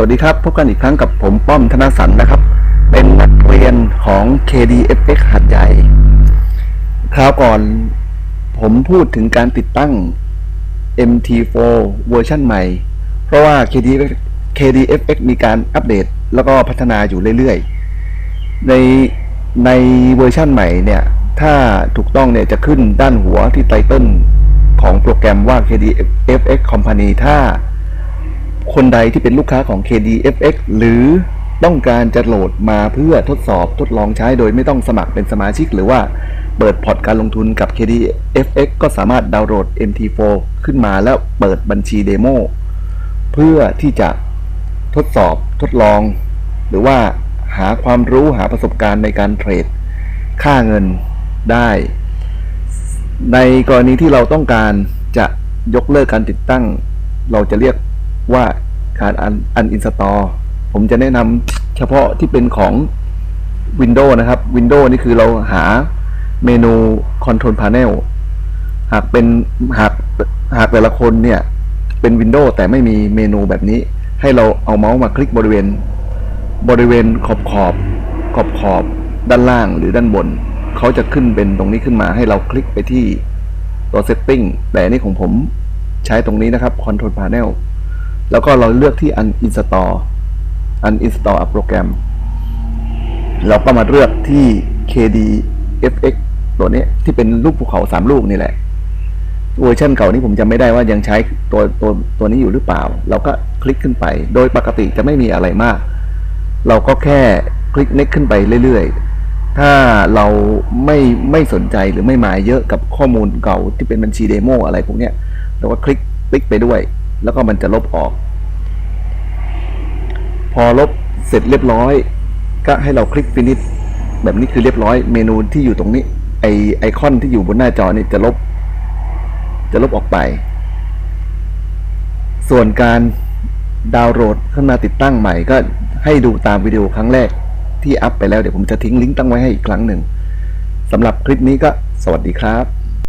วัสดีครับ พบกันอีกครั้งกับผมป้อมธนสันนะครับ เป็นนักเรียนของ KDFX หัดใหญ่ คราวก่อนผมพูดถึงการติดตั้ง MT4 เวอร์ชันใหม่ เพราะว่า KDFX, KDFX มีการอัปเดตแล้วก็พัฒนาอยู่เรื่อยๆ ในในเวอร์ชันใหม่เนี่ย ถ้าถูกต้องเนี่ยจะขึ้นด้านหัวที่ไตเติลของโปรแกรมว่า KDFX Company ถ้า คนใดที่เป็นลูกค้าของ KDFX หรือต้องการจะโหลดมาเพื่อทดสอบทดลองใช้โดยไม่ต้องสมัครเป็นสมาชิก หรือว่าเปิดพอร์ตการลงทุนกับ KDFX ก็สามารถดาวน์โหลด MT4 ขึ้นมาแล้วเปิดบัญชีเดโมเพื่อที่จะทดสอบทดลอง หรือว่าหาความรู้หาประสบการณ์ในการเทรด ค่าเงินได้ ในกรณีที่เราต้องการจะยกเลิกการติดตั้ง เราจะเรียกว่า การอันอันอินสตอผมจะแนะนำเฉพาะที่เป็นของ Windows นะครับ Windows นี่คือเราหาเมนู Control Panel หากเป็นหากหากแต่ละคนเนี่ย เป็น Windows แต่ไม่มีเมนูแบบนี้ ให้เราเอาเมาส์มาคลิกบริเวณ บริเวณขอบขอบขอบขอบด้านล่างหรือด้านบน เขาจะขึ้นเป็นตรงนี้ขึ้นมาให้เราคลิกไปที่ตัว Setting แต่นนี่ของผมใช้ตรงนี้นะครับ Control Panel แล้วก็เราเลือกที่ uninstall uninstall โปรแกรม เราก็มาเลือกที่ KDFX ตัวนี้ที่เป็นรูปภูเขาสามลูกนี่แหละ เวอร์ชันเก่านี้ผมจำไม่ได้ว่ายังใช้ตัวตัวตัวนี้อยู่หรือเปล่า เราก็คลิกขึ้นไป โดยปกติจะไม่มีอะไรมาก เราก็แค่คลิกเน็กขึ้นไปเรื่อยๆ ถ้าเราไม่ไม่สนใจหรือไม่หมายเยอะกับข้อมูลเก่าที่เป็นบัญชีเดโมอะไรพวกเนี้ย เราก็คลิกคลิกไปด้วย แล้วก็มันจะลบออก พอลบเสร็จเรียบร้อย ก็ให้เราคลิก finish แบบนี้คือเรียบร้อย เมนูที่อยู่ตรงนี้ ไอไอคอนที่อยู่บนหน้าจอนี่จะลบ จะลบออกไป ส่วนการดาวน์โหลดขึ้นมาติดตั้งใหม่ก็ให้ดูตามวิดีโอครั้งแรกที่อัพไปแล้วเดี๋ยวผมจะทิ้งลิงก์ตั้งไว้ให้อีกครั้งหนึ่งสำหรับคลิปนี้ก็สวัสดีครับ